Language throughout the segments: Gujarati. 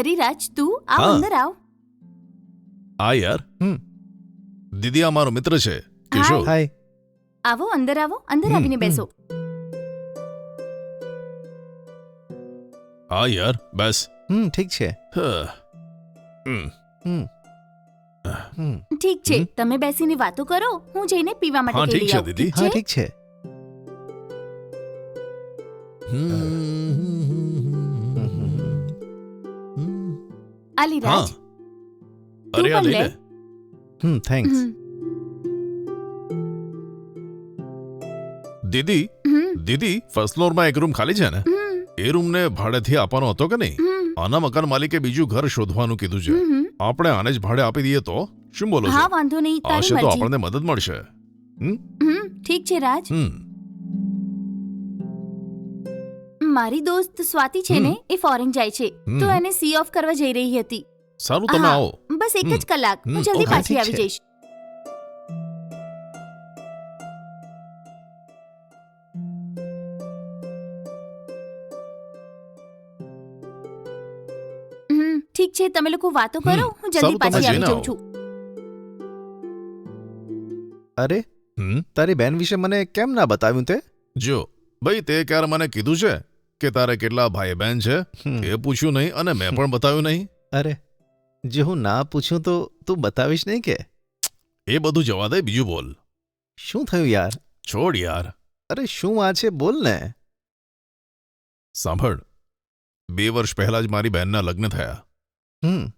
હરિરાજ તું આ હા. અંદર આવ. આ યાર. હમ. દીદી આ મારો મિત્ર છે. કિશોર હાય. આવો અંદર આવો. અંદર હમ, આવીને હમ. બેસો. હા યાર. બસ. હમ ઠીક છે. હ. હમ. હમ. હમ. ઠીક છે. હમ. તમે બેસીને વાતો કરો. હું જઈને પીવા હા માટે ઠીક લઈ છે આવું. દીદી. હા ઠીક છે. આલીરાજ હા. તું અરે આ પણ લઈ લે. લે હમ થેન્ક્સ હમ, દીદી હમ, દીદી ફર્સ્ટ ફ્લોરમાં એક રૂમ ખાલી છે ને? હમ, એ રૂમને ભાડેથી આપવાનો હતો કે નહીં? હમ, આના મકાન માલિકે બીજું ઘર શોધવાનું કીધું છે. હમ. આપણે આને જ ભાડે આપી દઈએ તો? શું બોલો હા છો વાંધો નહીં તારી આશે તો મરજી. આપણને મદદ મળશે. હમ ઠીક છે રાજ. હમ. મારી દોસ્ત સ્વાતિ છે ને એ ફોરેન જાય છે. હમ. તો એને સી ઓફ કરવા જઈ રહી હતી. સારું તમે હા. આવો. બસ એક જ હમ. કલાક. હમ, હું જલ્દી ઓકે, પાછી ઠીક આવી છે. જઈશ. હમ, ઠીક છે તમે લોકો વાતો કરો. હમ, હું સારું, જલ્દી તમે પાછી આવી જઈને જાઉં આવો. છું. અરે હમ? તારી બેન વિશે મને કેમ ના બતાવ્યું તે? જો ભાઈ તે ક્યારે મને કીધું છે? કે તારે કેટલા ભાઈ બહેન છે? હમ. એ પૂછ્યું નહીં અને મેં પણ બતાવ્યું નહીં. અરે જે હું ના પૂછું તો તું બતાવીશ નહીં કે? એ બધું જવા દે બીજું બોલ. શું થયું યાર? છોડ યાર. અરે શું આ છે? બોલ ને. સાંભળ બે વર્ષ પહેલા જ મારી બહેનના લગ્ન થયા. હમ.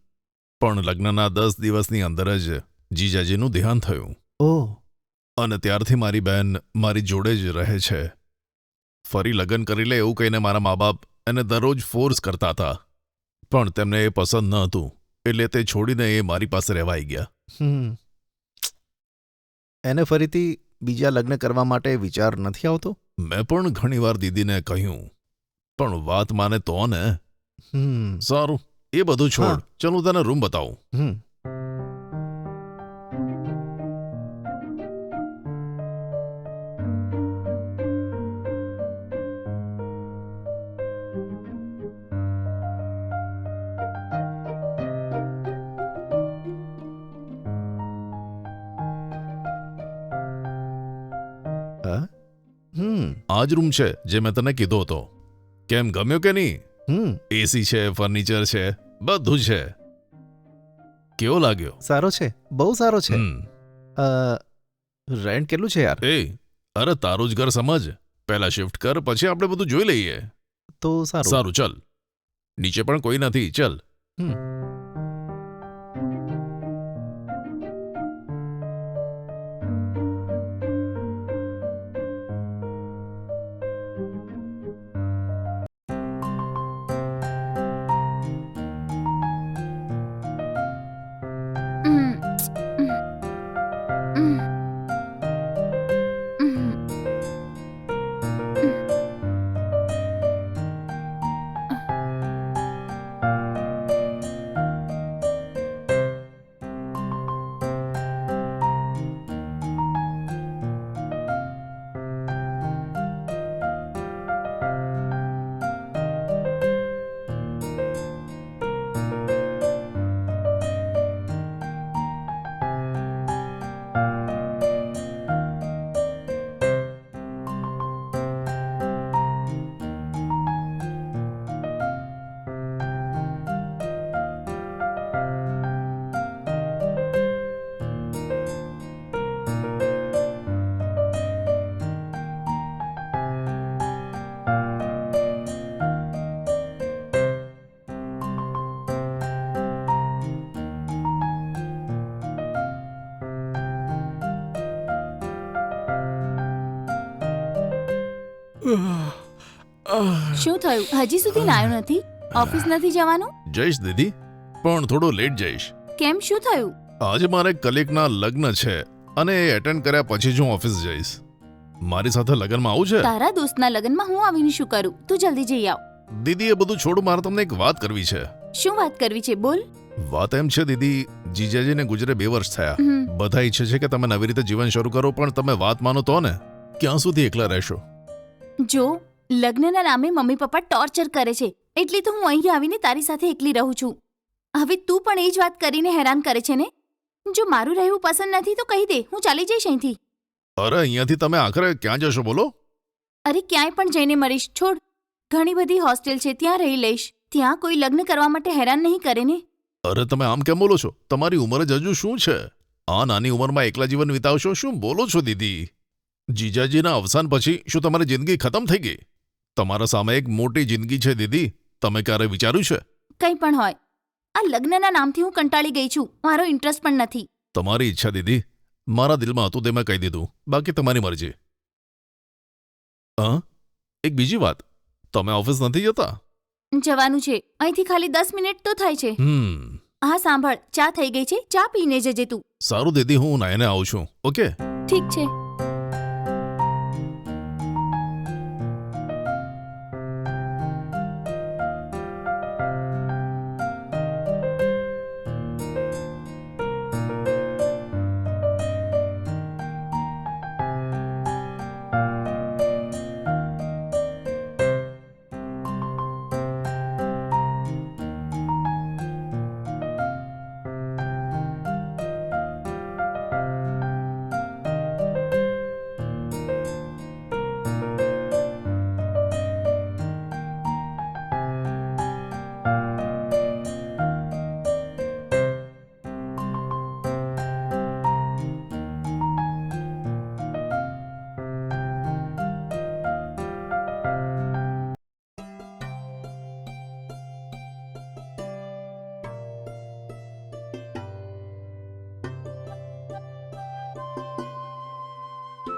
પણ લગ્નના દસ દિવસની અંદર જ જીજાજીનું દેહાંત થયું. ઓહ અને ત્યારથી મારી બહેન મારી જોડે જ રહે છે. ફરી લગ્ન કરી લે એવું કહીને મારા મા બાપ એને દરરોજ ફોર્સ કરતા હતા. પણ તેમને એ પસંદ ન હતું એટલે તે છોડીને એ મારી પાસે રહેવા આવી ગયા. હમ. એને ફરીથી બીજા લગ્ન કરવા માટે વિચાર નથી આવતો? મેં પણ ઘણીવાર દીદીને કહ્યું પણ વાત માને તો ને. હમ. સારું એ બધું છોડ. ચાલ હું તને રૂમ બતાવું. હમ. આ જ રૂમ છે જે મેં તને કીધો હતો. કેમ ગમ્યો કે નહીં? હમ. એસી છે ફર્નિચર છે બધું છે. કેવો લાગ્યો? સારો છે બહુ સારો છે. અ, રેન્ટ કેટલું છે યાર? એ અરે તારું જ ઘર સમજ. પહેલા શિફ્ટ કર પછી આપણે બધું જોઈ લઈએ. તો સારું. સારું ચલ. નીચે પણ કોઈ નથી ચલ. હમ. હમ, શું થયું? હજી સુધી નાયો નથી? ઓફિસ નથી જવાનું? જઈશ દીદી પણ થોડો લેટ જઈશ. કેમ? શું થયું? આજે મારે કલીગના લગ્ન છે અને એ એટેન્ડ કર્યા પછી જ હું ઓફિસ જઈશ. મારી સાથે લગ્નમાં આવું છે? તારા દોસ્તના લગ્નમાં હું આવીને શું કરું? તું જલ્દી જઈ આવ. દીદી એ બધું છોડ મારે તમને એક વાત કરવી છે. શું વાત કરવી છે? બોલ. વાત એમ છે દીદી જીજાજીને ગુજરે બે વર્ષ થયા. બધા ઈચ્છે છે કે તમે નવી રીતે જીવન શરૂ કરો પણ તમે વાત માનો તો ને ક્યાં સુધી એકલા રહેશો? જો લગ્નના નામે મમ્મી પપ્પા ટોર્ચર કરે છે. એટલે તો હું અહીં આવીને તારી સાથે એકલી રહું છું. હવે તું પણ એ જ વાત કરીને હેરાન કરે છે ને? જો મારું રહેવું પસંદ નથી તો કહી દે હું ચાલી જઈશ અહીંથી. અરે અહીંયાથી તમે આખરે ક્યાં જશો બોલો? અરે ક્યાંય પણ જઈને મરીશ છોડ. ઘણી બધી હોસ્ટેલ છે ત્યાં રહી લઈશ. ત્યાં કોઈ લગ્ન કરવા માટે હેરાન નહીં કરે ને? અરે તમે આમ કેમ બોલો છો? તમારી ઉંમર જ હજુ શું છે? આ નાની ઉંમરમાં એકલા જીવન વિતાવશો શું બોલો છો દીદી? જીજાજીના અવસાન પછી શું તમારી જિંદગી ખતમ થઈ ગઈ? તમારા સામે એક મોટી જિંદગી છે દીદી. તમે ક્યારે વિચાર્યું છે? કંઈ પણ હોય. આ લગ્નના નામથી હું કંટાળી ગઈ છું. મારો ઇન્ટરેસ્ટ પણ નથી. તમારી ઈચ્છા દીદી. મારા દિલમાં હતું તે મેં કહી દીધું. બાકી તમારી મરજી. હા એક બીજી વાત. તમે ઓફિસ નથી જતા? જવાનું છે. અહીંથી ખાલી દસ મિનિટ તો થાય છે. હમ. હા સાંભળ. ચા થઈ ગઈ છે. ચા પીને જજે તું. સારું દીદી. હું નાઈને આવું છું. ઓકે? ઠીક છે.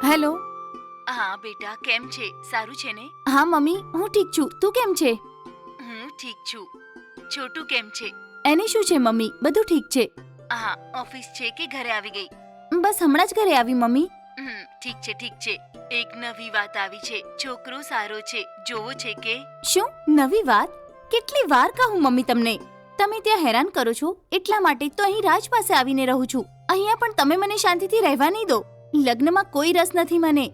હેલો. હા બેટા કેમ છે? સારું છે ને? હા મમ્મી હું ઠીક છું. તું કેમ છે? હું ઠીક છું. છોટું કેમ છે? એને શું છે મમ્મી? બધું ઠીક છે? હા ઓફિસ છે કે ઘરે આવી ગઈ? બસ હમણાં જ ઘરે આવી મમ્મી. ઠીક છે ઠીક છે. એક નવી વાત આવી છે. છોકરો સારો છે. જોવો છે કે? શું? નવી વાત? કેટલી વાર કહું મમ્મી તમને? તમે ત્યાં હેરાન કરો છો. એટલા માટે તો અહીં રાજ પાસે આવીને રહું છું. અહીંયા પણ તમે મને શાંતિથી રહેવા નહીં દો. લગ્નમાં કોઈ રસ નથી મને.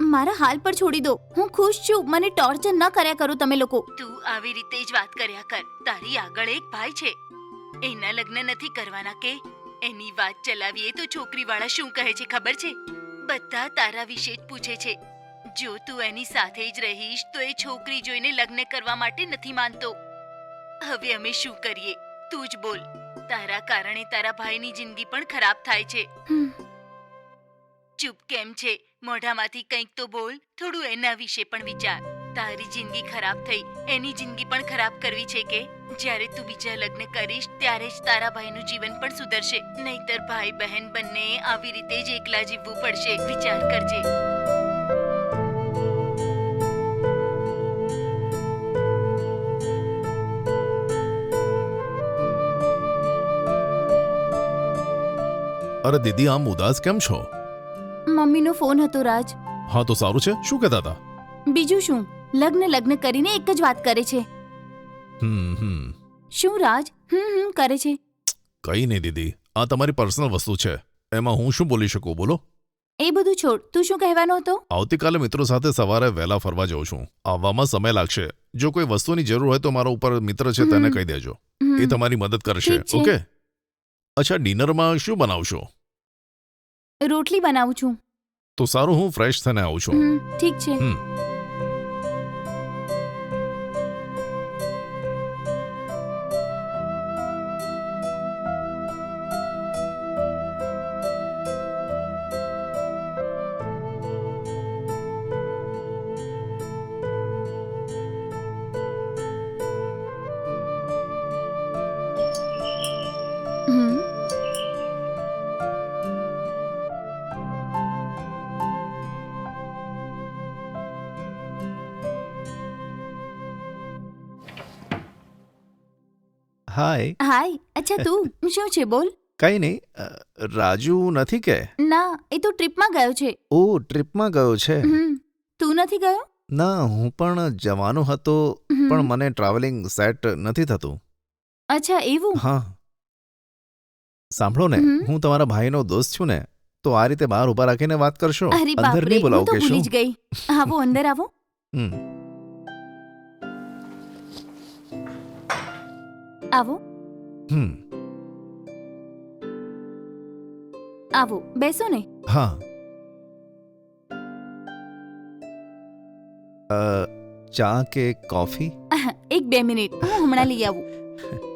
મારા હાલ પર છોડી દો. હું ખુશ છું. મને ટોર્ચર ન કર્યા કરો તમે લોકો. તું આવી રીતે જ વાત કર્યા કર. તારી આગળ એક ભાઈ છે. એના લગ્ન નથી કરવાના કે. એની વાત ચલાવીએ તો છોકરીવાળા શું કહે છે ખબર છે? બધા તારા વિશે જ પૂછે છે. જો તું એની સાથે જ રહીશ તો એ છોકરી જોઈને લગ્ન કરવા માટે નથી માનતો. હવે અમે શું કરીએ? તું જ બોલ. તારા કારણે તારા ભાઈની જિંદગી પણ ખરાબ થાય છે. ચૂપ કેમ છે? મોઢામાંથી કંઈક તો બોલ. થોડું એના વિશે પણ વિચાર. તારી જિંદગી ખરાબ થઈ. એની જિંદગી પણ ખરાબ કરવી છે કે? જ્યારે તું બીજા લગ્ન કરીશ, ત્યારે જ તારા ભાઈનું જીવન પણ સુધરશે. નહીતર ભાઈ બહેન બંને આવી રીતે જ એકલા જીવવું પડશે. વિચાર કરજે. અરે દીદી, આમ ઉદાસ કેમ છો? મમ્મીનો ફોન હતો રાજ. હા તો સારું છે. શું કહેતા હતા? બીજું શું? લગ્ન લગ્ન કરીને એક જ વાત કરે છે. હમ હમ. શું રાજ? હમ હમ કરે છે. કઈ નહીં દીદી. આ તમારી પર્સનલ વસ્તુ છે. એમાં હું શું બોલી શકું? બોલો. એ બધું છોડ. તું શું કહેવાનો હતો? આવતીકાલે મિત્રો સાથે સવારે વહેલા ફરવા જાઉં છું. આવવામાં સમય લાગશે. જો કોઈ વસ્તુની જરૂર હોય તો મારો ઉપર મિત્ર છે તેને કહી દેજો. એ તમારી મદદ કરશે. ઠીક છે. ઓકે? અચ્છા ડિનરમાં શું બનાવશો? રોટલી બનાવું છું. તો સારું હું ફ્રેશ થઈને આવું છું ઠીક છે હમ. હાય હાય અચ્છા તું? શું છે? બોલ. કઈ નહીં. રાજુ નથી કે? ના એ તો ટ્રીપમાં ગયો છે. ઓ ટ્રીપમાં ગયો છે? તું નથી ગયો? ના હું પણ જવાનો હતો પણ મને ટ્રાવેલિંગ સેટ નથી થતું. અચ્છા એવું? હા. સાંભળો ને હું તમારા ભાઈનો દોસ્ત છું ને તો આ રીતે બહાર ઊભા રાખીને વાત કરશો? અંદર નહીં બોલાવો કે શું? આવો અંદર આવો. હમ. આવો. હમ. આવો બેસો ને. હા. અ, ચા કે કોફી? એક બે મિનિટ હું હમણાં લઈ આવું.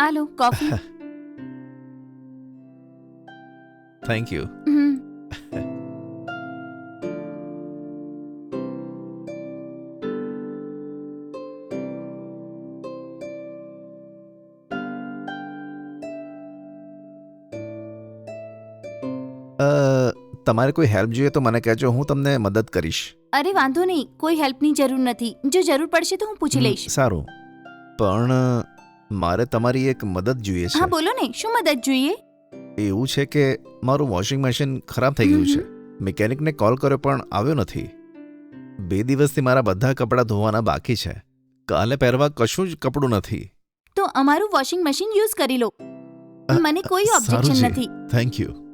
આલો કોફી થેન્ક યુ હમ અ, તમારે કોઈ હેલ્પ જોઈએ તો મને કહેજો હું તમને મદદ કરીશ. અરે વાંધો નહીં. કોઈ હેલ્પની જરૂર નથી. જો જરૂર પડશે તો હું પૂછી લઈશ. સારું. પણ મારે તમારી એક મદદ જોઈએ હા છે બોલો ને શું મદદ જોઈએ? એવું છે કે મારું વોશિંગ મશીન ખરાબ થઈ ગયું છે. મિકેનિકને કોલ કર્યો પણ આવ્યો નથી. બે દિવસથી મારા બધા કપડાં ધોવાના બાકી છે. કાલે પહેરવા કશું જ કપડું નથી. તો અમારું વોશિંગ મશીન યુઝ કરી લો. મને કોઈ સારું ઓબ્જેક્શન છે. નથી. Thank you.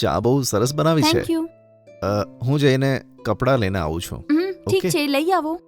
ચા બહુ સરસ બનાવી છે. થેન્ક યુ અ, હું જઈને કપડાં લઈને આવું છું. ઠીક Okay. છે લઈ આવો.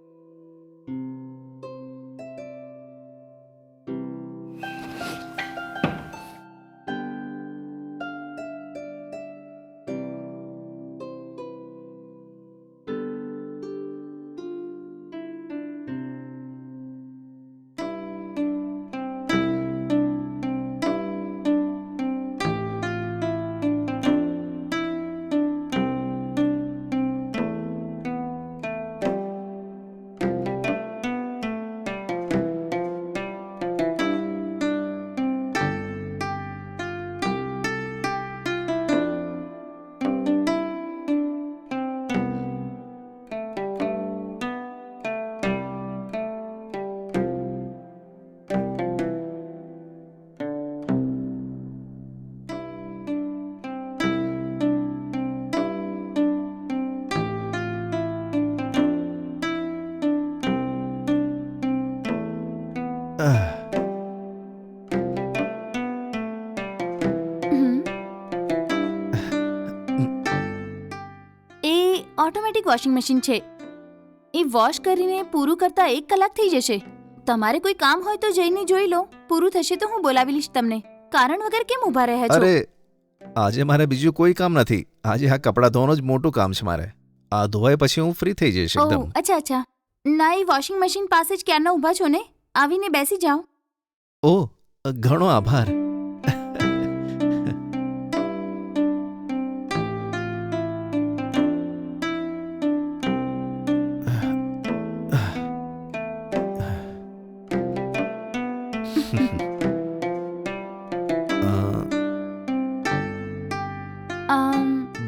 ઓટોમેટિક વોશિંગ મશીન છે. એ વોશ કરીને પૂરું કરતા એક કલાક થઈ જશે. તમારે કોઈ કામ હોય તો જઈને જોઈ લો. પૂરું થશે તો હું બોલાવી લઈશ તમને. કારણ વગર કેમ ઊભા રહ્યા છો? અરે આજે મારે બીજું કોઈ કામ નથી. આજે આ કપડાં ધોવાનું જ મોટું કામ છે મારે. આ ધોવાય પછી હું ફ્રી થઈ જઈશ ઓહ એકદમ અચ્છા અચ્છા. ના એ વોશિંગ મશીન પાસે જ ક્યારના ઊભા છો ને? આવીને બેસી જાઓ. ઓ ઘણો આભાર.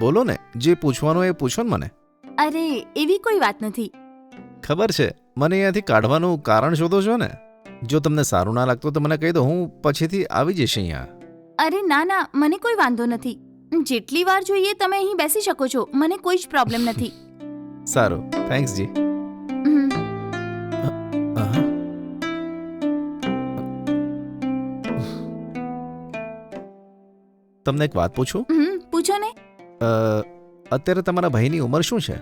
બોલો ને જે પૂછવાનું એ પૂછો ને મને. અરે એવી કોઈ વાત નથી. ખબર છે મને અહીંયાથી કાઢવાનું કારણ શોધો છો ને? જો તમને સારું ના લાગતું તો મને કહી દો હું પછીથી આવી જઈશ અહીંયા. અરે ના ના મને કોઈ વાંધો નથી. જેટલી વાર જોઈએ તમે અહીં બેસી શકો છો મને કોઈ જ પ્રોબ્લેમ નથી. સારું થેન્ક્સ જી. તમને એક વાત પૂછું? અત્યારે તમારા ભાઈની ઉંમર શું છે?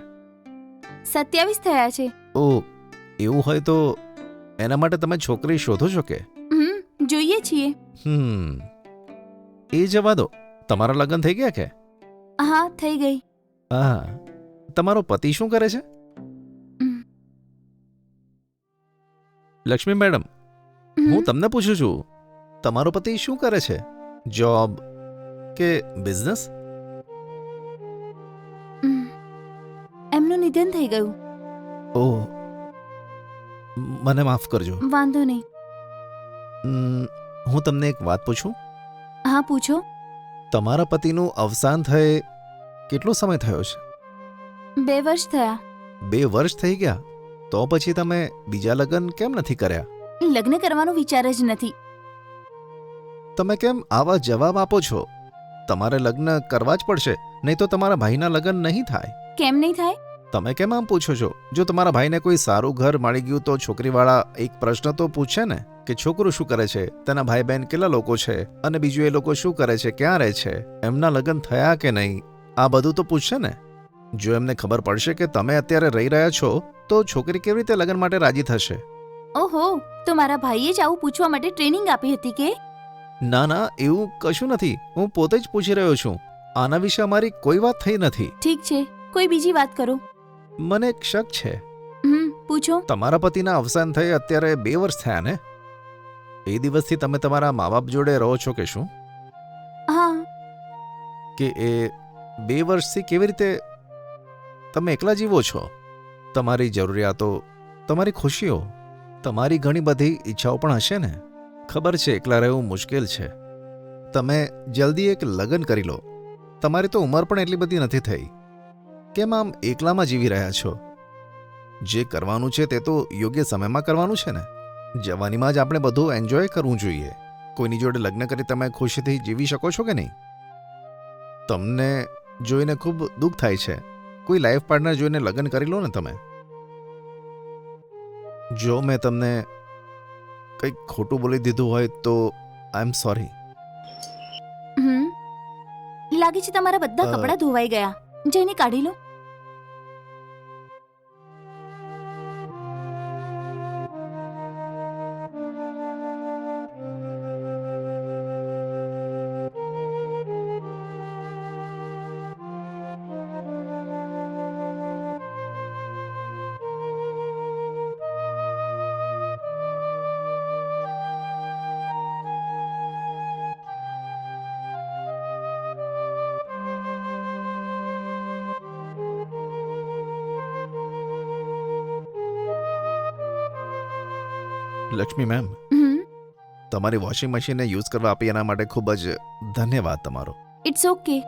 સત્યાવીસ થયા છે. ઓ એવું હોય તો એના માટે તમે છોકરી શોધો છો કે? હમ જોઈએ છીએ. હમ. એ જવા દો. તમારા લગ્ન થઈ ગયા કે? હા થઈ ગઈ. હા. તમારો પતિ શું કરે છે? લક્ષ્મી મેડમ હું તમને પૂછું છું. તમારો પતિ શું કરે છે? જોબ કે બિઝનેસ? નિધન થઈ ગયું. ઓ મને માફ કરજો. વાંધો નહીં. ઉમ, હું તમને એક વાત પૂછું? હા પૂછો. તમારા પતિનું અવસાન થયે કેટલો સમય થયો છે? બે વર્ષ થયા. બે વર્ષ થઈ ગયા? તો પછી તમે બીજા લગ્ન કેમ નથી કર્યા? લગ્ન કરવાનો વિચાર જ નથી. તમે કેમ આવા જવાબ આપો છો? તમારે લગ્ન કરવા જ પડશે નહીં તો તમારા ભાઈના લગ્ન નહીં થાય. કેમ નહીં થાય? તમે કેમ આમ પૂછો છો? જો તમારા ભાઈને કોઈ સારું ઘર મળી ગયું તો છોકરીવાળા એક પ્રશ્ન તો પૂછે ને કે છોકરો શું કરે છે? તેના ભાઈ બહેન કેટલા લોકો છે? અને બીજું એ લોકો શું કરે છે? ક્યાં રહે છે? એમના લગ્ન થયા કે નહીં? આ બધું તો પૂછશે ને. જો એમને ખબર પડશે કે તમે અત્યારે રહી રહ્યા છો તો છોકરી કેવી રીતે લગ્ન માટે રાજી થશે? ઓહો તો મારા ભાઈએ જ આવું પૂછવા માટે ટ્રેનિંગ આપી હતી કે? ના ના એવું કશું નથી. હું પોતે જ પૂછી રહ્યો છું. આના વિશે અમારી કોઈ વાત થઈ નથી. ઠીક છે. કોઈ બીજી વાત કરો. મને એક શક છે. હમ પૂછો. તમારા પતિના અવસાન થઈ અત્યારે બે વર્ષ થયા ને? એ દિવસથી તમે તમારા મા બાપ જોડે રહો છો કે શું? હા. કે એ બે વર્ષથી કેવી રીતે તમે એકલા જીવો છો? તમારી જરૂરિયાતો તમારી ખુશીઓ તમારી ઘણી બધી ઈચ્છાઓ પણ હશે ને? ખબર છે એકલા રહેવું મુશ્કેલ છે. તમે જલ્દી એક લગ્ન કરી લો. તમારી તો ઉંમર પણ એટલી બધી નથી થઈ. કેમ આમ એકલામાં જીવી રહ્યા છો? જે કરવાનું છે તે તો યોગ્ય સમયમાં કરવાનું છે ને? જવાનીમાં જ આપણે બધું એન્જોય કરવું જોઈએ. કોઈની જોડે લગ્ન કરી તમે ખુશીથી જીવી શકો છો કે નહીં? તમને જોઈને ખૂબ દુઃખ થાય છે. કોઈ લાઈફ પાર્ટનર જોઈને લગ્ન કરી લો ને તમે. જો મેં તમને કંઈક ખોટું બોલી દીધું હોય તો આઈ એમ સોરી હમ. લાગે છે તમારા બધા કપડાં ધોવાઈ ગયા. જઈને કાઢી લો. લક્ષ્મી મેમ તમારી વોશિંગ મશીનને યુઝ કરવા આપી એના માટે ખૂબ જ ધન્યવાદ તમારો. It's okay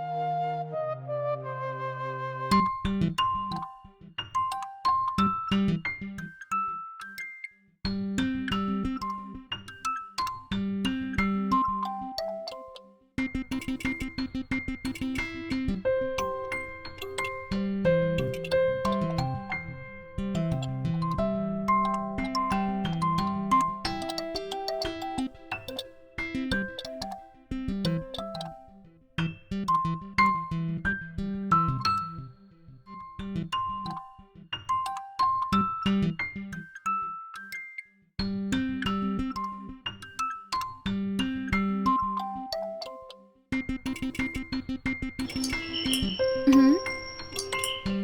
hmm.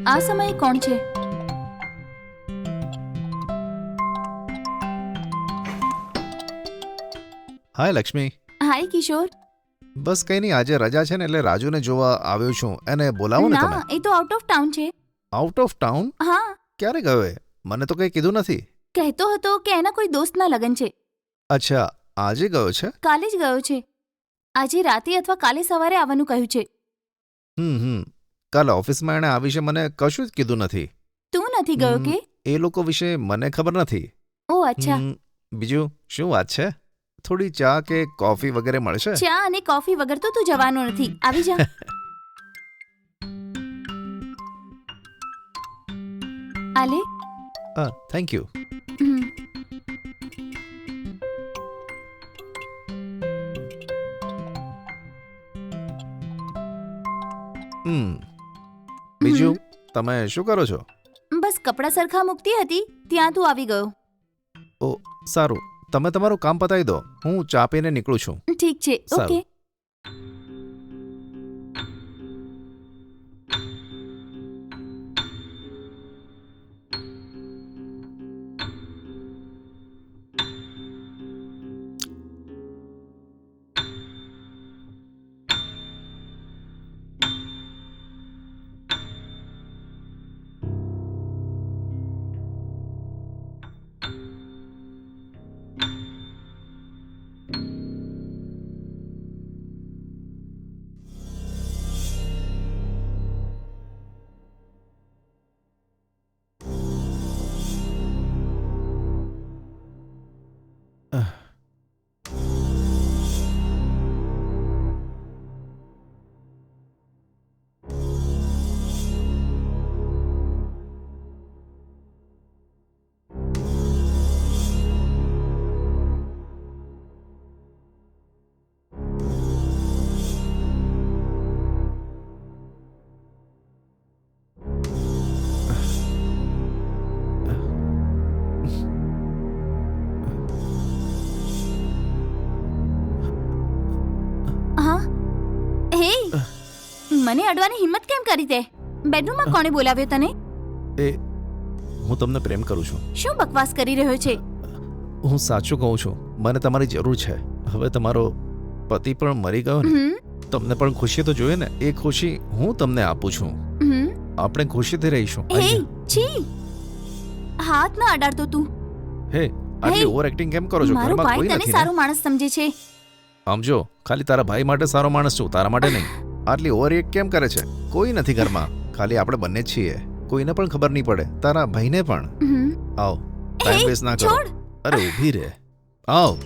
આ સમયે કોણ છે? હાય લક્ષ્મી. હાય કિશોર. બસ કંઈ નહીં આજે રજા છે ને એટલે રાજુને જોવા આવ્યો છું. એને બોલાવો ને ના તમે. એ તો આઉટ ઓફ ટાઉન છે. આઉટ ઓફ ટાઉન હા. ક્યારે ગયો એ? મને તો કંઈ કીધું નથી. કહેતો હતો કે એના કોઈ દોસ્તના લગ્ન છે. અચ્છા આજે ગયો છે? કાલે જ ગયો છે. આજે રાતે અથવા કાલે સવારે આવવાનું કહ્યું છે. હમ હમ. કાલે ઓફિસમાં એણે આ વિશે મને કશું જ કીધું નથી. તું નથી ગયો કે? એ લોકો વિશે મને ખબર નથી. ઓ અચ્છા. હમ, બીજું શું વાત છે? થોડી ચા કે કોફી વગેરે મળશે? ચા અને કોફી વગર તો તું જવાનો નથી. આવી જા. આલે. હા થેન્ક યુ. હમ. તમે શું કરો છો? બસ કપડાં સરખા મૂકતી હતી. ત્યાં તું આવી ગયો. ઓ સારું. તમે તમારું કામ પતાવી દો. હું ચા પીને નીકળું છું. ઠીક છે. સારું. મને અડવાની હિંમત કેમ કરી તે બેડરૂમમાં કોણે બોલાવ્યો તને? એ હું તમને પ્રેમ કરું છું. શું બકવાસ કરી રહ્યો છે? હું સાચું કહું છું મને તમારી જરૂર છે. હવે તમારો પતિ પણ મરી ગયો ને. તમને પણ ખુશી તો જોઈએ ને એ ખુશી હું તમને આપું છું. આપણે ખુશીથી રહીશું. હે છી. હાથ ના અડાડતો તું. હે આટલી ઓવર એક્ટિંગ કેમ કરો છો? મારો ઘરમાં ભાઈ તને સારો માણસ સમજે છે. આમ જો ખાલી તારા ભાઈ માટે સારો માણસ છું તારા માટે નહીં. આટલી ઓવર એક્ટ કેમ કરે છે? કોઈ નથી ઘરમાં. ખાલી આપણે બંને જ છીએ. કોઈને પણ ખબર નહીં પડે. તારા ભાઈને પણ. આવ. ટાઈમ વેસ્ટ ના કરો. છોડ. અરે ઊભી રહે આવ.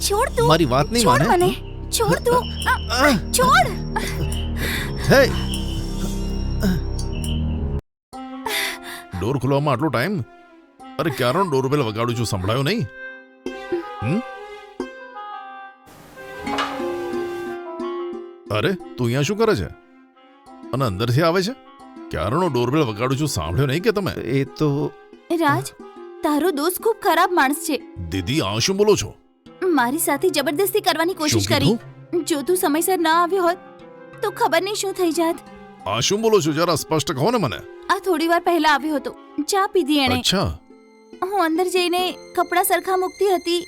છોડ તું. મારી વાત નહીં માને. છોડ તું. છોડ. હે. ડોર ખોલવામાં આટલો ટાઈમ? અરે ક્યારનો ડોરબેલ વગાડું છું? સંભળાયો નહીં? હમ? અરે તું અહીંયા શું કરે છે? અને અંદરથી આવે છે? ક્યારનો ડોરબેલ વગાડું છું સાંભળ્યો નહીં કે તમે? એ તો રાજ તારો દોસ્ત ખૂબ ખરાબ માણસ છે. દીદી આ શું બોલો છો? મારી સાથે જબરદસ્તી કરવાની કોશિશ કરી. જો તું સમયસર ના આવ્યો હોત તો ખબર નહીં શું થઈ જાત. આ શું બોલો છો જરા સ્પષ્ટ કહો ને મને. આ થોડી વાર પહેલા આવ્યો હતો. ચા પીધી એણે. અચ્છા. હું અંદર જઈને કપડાં સરખા મૂકતી હતી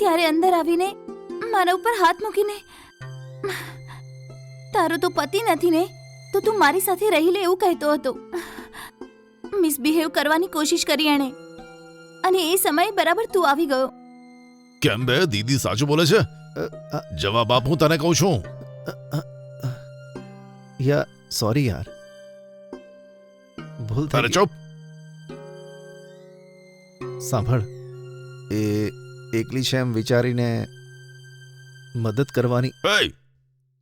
ત્યારે અંદર આવીને મારા ઉપર હાથ મૂકીને તારો તો પતિ નથી ને? તો તું મારી સાથે રહી લે એવું કહેતો હતો. મિસબિહેવ કરવાની કોશિશ કરી એણે. અને એ સમયે બરાબર તું આવી ગયો. કેમ બે? દીદી સાચું બોલે છે? જવાબ આપ હું તને કહું છું. યા સોરી યાર. ભૂલ તારે ચોપ ચૂપ. સાંભળ એ એકલી છે એમ વિચારીને મદદ કરવાની એય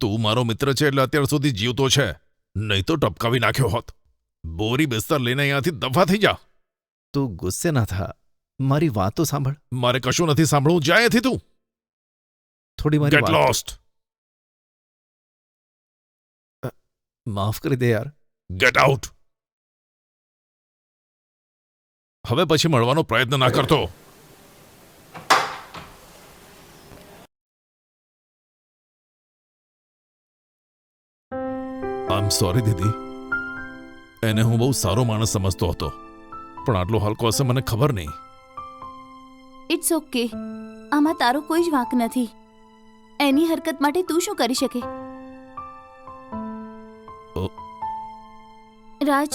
તું મારો મિત્ર છે એટલે અત્યાર સુધી જીવતો છે. નહીં તો ટપકાવી નાખ્યો હોત. બોરી બિસ્તર લઈને અહીંયાથી દફા થઈ જા. તું ગુસ્સે ના થા. મારી વાત તો સાંભળ. મારે કશું નથી સાંભળવું. જાય અહીંથી તું. થોડી મારી ગેટ લોસ્ટ માફ કરી દે યાર. ગેટ આઉટ હવે પછી મળવાનો પ્રયત્ન ના કરતો. આઈ એમ સોરી દીદી. એને હું બહુ સારો માણસ સમજતો હતો પણ આટલો હલકો હશે મને ખબર નહીં. ઇટ્સ ઓકે આમાં તારો કોઈ જ વાંક નથી. એની હરકત માટે તું શું કરી શકે. રાજ?